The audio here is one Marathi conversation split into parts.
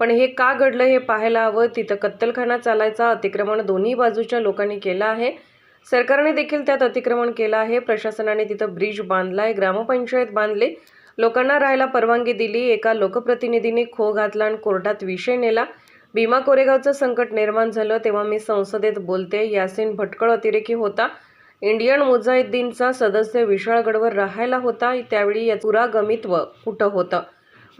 पण हे का घडलं हे पाहायला हवं? तिथं कत्तलखाना चालायचा अतिक्रमण दोन्ही बाजूच्या लोकांनी केलं आहे. सरकारने देखील त्यात अतिक्रमण केलं आहे. प्रशासनाने तिथं ब्रिज बांधलाय ग्रामपंचायत बांधले. लोकांना राहायला परवानगी दिली. एका लोकप्रतिनिधीने खो घातला आणि कोर्टात विषय नेला. भीमा कोरेगावचं संकट निर्माण झालं तेव्हा मी संसदेत बोलते. यासिन भटकळ अतिरेकी होता. इंडियन मुजाहिद्दीनचा सदस्य विशाळगडवर राहायला होता. त्यावेळी या पुरागमित्व कुठं होतं?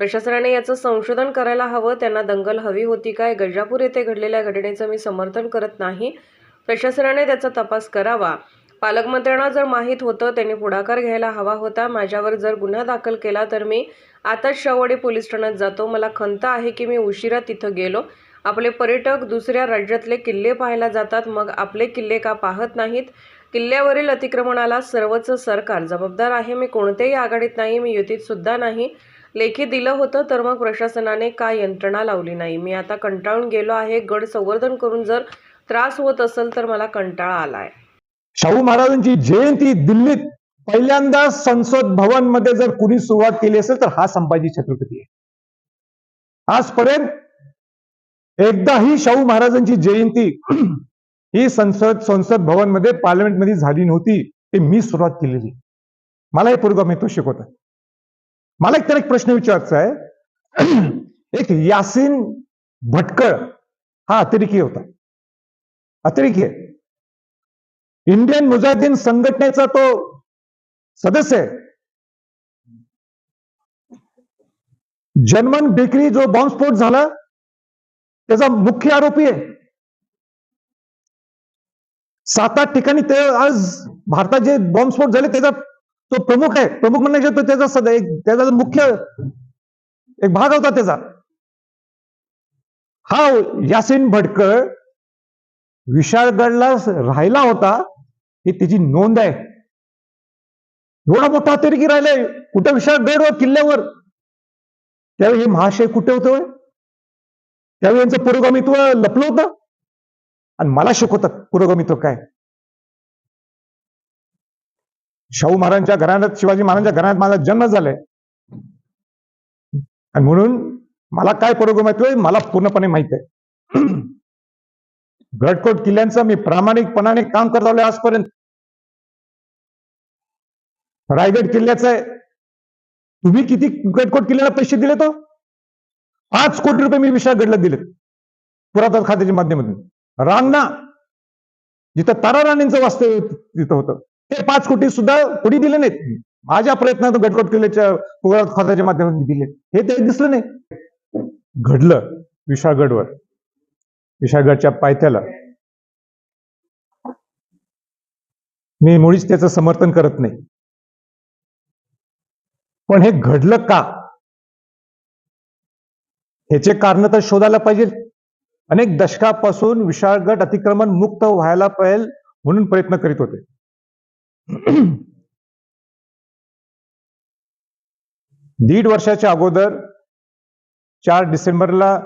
प्रशासनाने याचं संशोधन करायला हवं त्यांना दंगल हवी होती काय? गजापूर येथे घडलेल्या घटनेचं मी समर्थन करत नाही. प्रशासनाने त्याचा तपास करावा. पालकमंत्र्यांना जर माहीत होतं त्यांनी पुढाकार घ्यायला हवा होता. माझ्यावर जर गुन्हा दाखल केला तर मी आताच शाहवाडी पोलीस ठाण्यात जातो. मला खंत आहे की मी उशिरा तिथं गेलो. आपले पर्यटक दुसऱ्या राज्यातले किल्ले पाहायला जातात. मग आपले किल्ले का पाहत नाहीत? किल्ल्यावरील अतिक्रमणाला सर्वच सरकार जबाबदार आहे. मी कोणत्याही आघाडीत नाही. मी युतीत सुद्धा नाही. लेखी दिलं होतं तर मग प्रशासनाने काय यंत्रणा लावली नाही? मी आता कंटाळून गेलो आहे गड संवर्धन करून जर त्रास होत असेल तर मला कंटाळा आलाय. शाहू महाराजांची जयंती दिल्लीत पहिल्यांदा संसद भवनमध्ये जर कुणी सुरुवात केली असेल तर हा संभाजी छत्रपती आहे. आजपर्यंत एकदाही शाहू महाराजांची जयंती ही संसद संसद भवनमध्ये पार्लमेंटमध्ये झाली नव्हती ते मी सुरुवात केलेली. मला हे पूर्व तो शिकवतात. मला एक तर एक प्रश्न विचारायचा आहे. एक यासिन भटकळ हा अतिरेकी होता. अतिरेकी आहे. इंडियन मुजाहिदीन संघटनेचा तो सदस्य आहे. जर्मन बेकरी जो बॉम्बस्फोट झाला त्याचा मुख्य आरोपी आहे. सात आठ ठिकाणी ते आज भारतात जे बॉम्बस्फोट झाले त्याचा तो प्रमुख आहे. प्रमुख म्हणजे तो त्याचा सद एक त्याचा मुख्य एक भाग होता त्याचा. हा यासिन भटकळ विशाळगडला राहिला होता. ही त्याची नोंद आहे. एवढा मोठा अतिरेकी राहिलाय कुठं विशाळगडवर किल्ल्यावर? त्यावेळी हे महाशय कुठे होते त्यावेळी यांचं पुरोगामित्व लपलं होतं. आणि मला शिकवतात पुरोगामित्व काय? शाहू महाराजांच्या घराण्यात शिवाजी महाराजांच्या घराण्यात माझा जन्म झालाय. आणि म्हणून मला काय प्रोग्राम माहितोय मला पूर्णपणे माहीत आहे. गडकोट किल्ल्यांचं मी प्रामाणिकपणाने काम करत आलोय आजपर्यंत. रायगड किल्ल्याचं आहे. तुम्ही किती गडकोट किल्ल्याला पैसे दिले तो? पाच कोटी रुपये मी विशाळगडला दिले पुरातन खात्याच्या माध्यमातून. रांगणा जिथं तारा राणींचं वास्तव्य तिथं होतं. ते पाच कोटी सुद्धा कोणी दिले नाहीत. माझ्या प्रयत्नात गटगट किल्ल्याच्या पुरातन माध्यमातून दिले. हे ते दिसलं नाही. घडलं विशाळगडवर विशाळगडच्या पायथ्याला. मी मुळीच त्याचं समर्थन करत नाही. पण हे घडलं का? ह्याचे कारण तर शोधायला पाहिजे. अनेक दशकापासून विशाळगड अतिक्रमण मुक्त व्हायला पाहिजे म्हणून प्रयत्न करीत होते. दीड वर्षाच्या अगोदर चार डिसेंबरला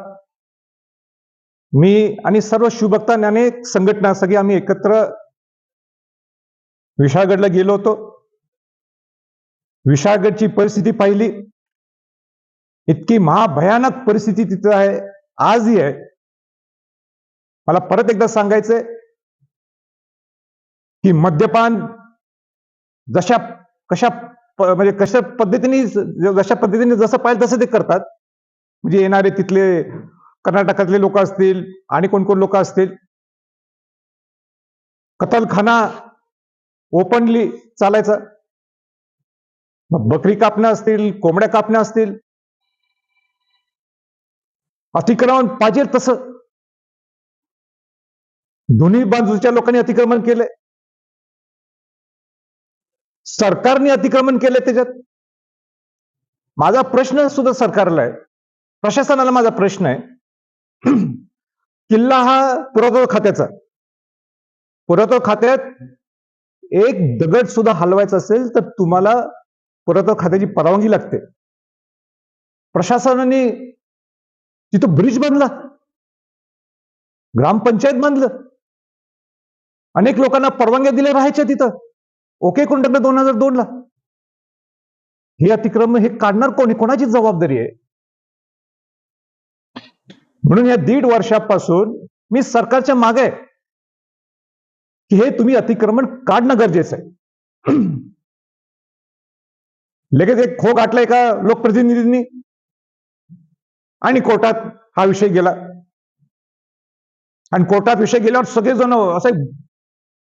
मी आणि सर्व शिवभक्तांनी अनेक संघटना सगळी आम्ही एकत्र विशाळगडला गेलो होतो. विशाळगडची परिस्थिती पाहिली. इतकी महाभयानक परिस्थिती तिथं आहे आजही आहे. मला परत एकदा सांगायचंय की मद्यपान जशा कशा प- म्हणजे कशा पद्धतीने जशा पद्धतीने जसं पाहिजे तसं ते करतात. म्हणजे येणारे तिथले कर्नाटकातले लोक असतील आणि कोण कोण लोक असतील. कतलखाना ओपनली चालायचा. मग बकरी कापण्या असतील कोंबड्या कापण्या असतील. अतिक्रमण पाहिजे तसं. दोन्ही बाजूच्या लोकांनी अतिक्रमण केलंय. सरकारने अतिक्रमण केलंय त्याच्यात? माझा प्रश्न सुद्धा सरकारला आहे. प्रशासनाला माझा प्रश्न आहे. किल्ला हा पुरातत्व खात्याचा. पुरातत्व खात्यात एक दगड सुद्धा हलवायचा असेल तर तुम्हाला पुरातत्व खात्याची परवानगी लागते. प्रशासनाने तिथं ब्रिज बांधला. ग्रामपंचायत बांधलं. अनेक लोकांना परवानग्या दिल्या राहायच्या तिथं. ओके कोण टाकलं दोन हजार दोन ला. हे अतिक्रमण हे काढणार कोणी? कोणाची जबाबदारी आहे? म्हणून या दीड वर्षापासून मी सरकारच्या मागे आहे. की हे तुम्ही अतिक्रमण काढणं गरजेचं आहे. लगेच एक खो गाठलाय एका लोकप्रतिनिधींनी? आणि कोर्टात हा विषय गेला. आणि कोर्टात विषय गेल्यावर सगळेजण असा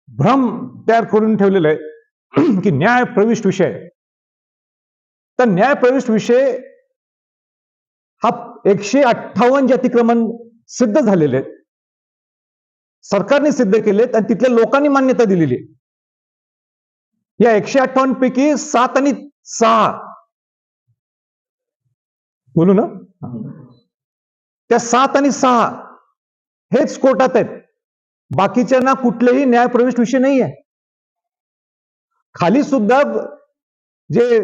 भ्रम तयार करून ठेवलेला आहे की न्याय प्रविष्ट विषय. तर न्याय प्रविष्ट विषय हा एकशे अठ्ठावन्न जे अतिक्रमण सिद्ध झालेले आहेत. सरकारने सिद्ध केलेत आणि तिथल्या लोकांनी मान्यता दिलेली आहे. या एकशे अठ्ठावन्न पैकी सात आणि सहा. बोलू ना? त्या सात आणि सहा हेच कोर्टात आहेत. बाकीच्यांना कुठलेही न्यायप्रविष्ट विषय नाही आहे खाली सुद्धा जे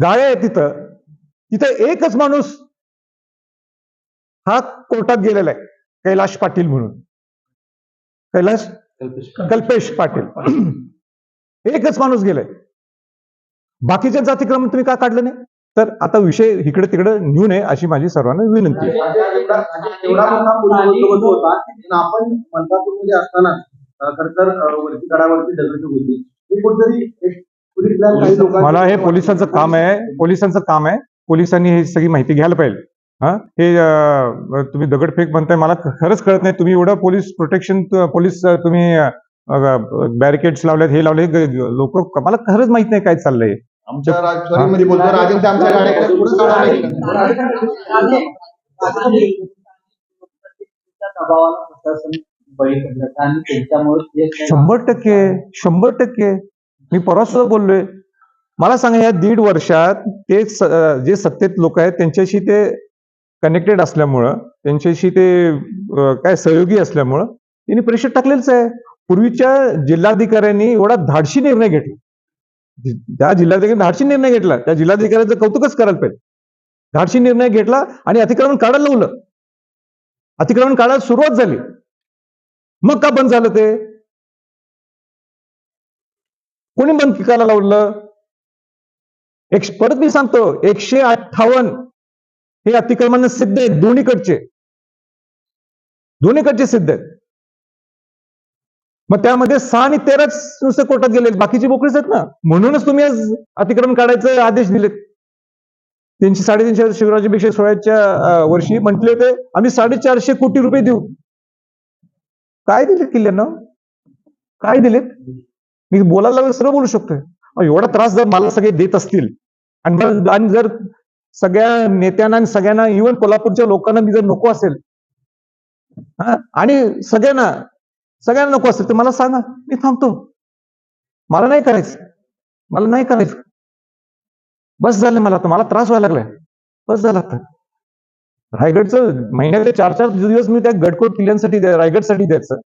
गाळे आहे तिथं तिथं एकच माणूस हा कोर्टात गेलेला आहे कैलाश पाटील म्हणून. कैलाश कल्पेश पाटील. एकच माणूस गेलाय. बाकीच्या जातीक्रम तुम्ही का काढलं नाही? तर आता विषय इकडे तिकडे नेऊ नये अशी माझी सर्वांना विनंती आहे. खरं तर वरती गडावरती दगड होती ही कुठेतरी एक पोलीसला काही लोकांनी मला हे पोलिसांचं काम आहे पोलिसांचं काम आहे पोलिसांनी ही सगळी माहिती घ्यायला पाहिजे हा हे तुम्ही दगडफेक म्हणताय मला खरंच कळत नाही तुम्ही एवढं पोलीस प्रोटेक्शन पोलीस तुम्ही बॅरिकेड्स लावलेत हे लावले लोक मला खरंच माहीत नाही काय चाललंय आमच्या बोलतो गाड्याकडे पुढे बळी पडलं आणि त्यांच्यामुळे शंभर टक्के शंभर टक्के. मी परवा सुद्धा बोललोय. मला सांगा या दीड वर्षात ते जे सत्तेत लोक आहेत त्यांच्याशी ते कनेक्टेड असल्यामुळं त्यांच्याशी ते काय सहयोगी असल्यामुळं त्यांनी प्रेशर टाकलेलंच आहे. पूर्वीच्या जिल्हाधिकाऱ्यांनी एवढा धाडशी निर्णय घेतला. त्या जिल्हाधिकारी धाडशी निर्णय घेतला त्या जिल्हाधिकाऱ्याचं कौतुकच करायला पाहिजे. धाडशी निर्णय घेतला आणि अतिक्रमण काढायला लावलं. अतिक्रमण काढायला सुरुवात झाली. मग का बंद झालं ते? कोणी बंद पिकायला लावलं? एक परत मी सांगतो एकशे अठ्ठावन्न हे अतिक्रमण सिद्ध आहेत दोन्हीकडचे. दोन्हीकडचे सिद्ध आहेत. मग त्यामध्ये सहा आणि तेराच नुसते कोर्टात गेले बाकीचे मोकळीच आहेत ना? म्हणूनच तुम्ही आज अतिक्रमण काढायचे आदेश दिलेत. तीनशे साडेतीनशे शिवराज्याभिषेक सोहळ्याच्या वर्षी म्हटले होते आम्ही साडेचारशे कोटी रुपये देऊ. काय दिलेत किल्ल्यांना? काय दिलेत? मी बोलायला लागलं सगळं बोलू शकतोय. अहो, एवढा त्रास जर मला सगळे देत असतील आणि जर- आणि जर सगळ्या नेत्यांना आणि सगळ्यांना इव्हन कोल्हापूरच्या लोकांना मी जर नको असेल हा, आणि सगळ्यांना सगळ्यांना नको असेल तर मला सांगा मी थांबतो. मला नाही करायचं. मला नाही करायचं. बस झालं मला तर मला त्रास व्हायला लागलाय. बस झाला तर रायगडचं महिन्याचे चार चार दिवस मी त्या गडकोट किल्ल्यांसाठी द्या- रायगडसाठी द्यायचं.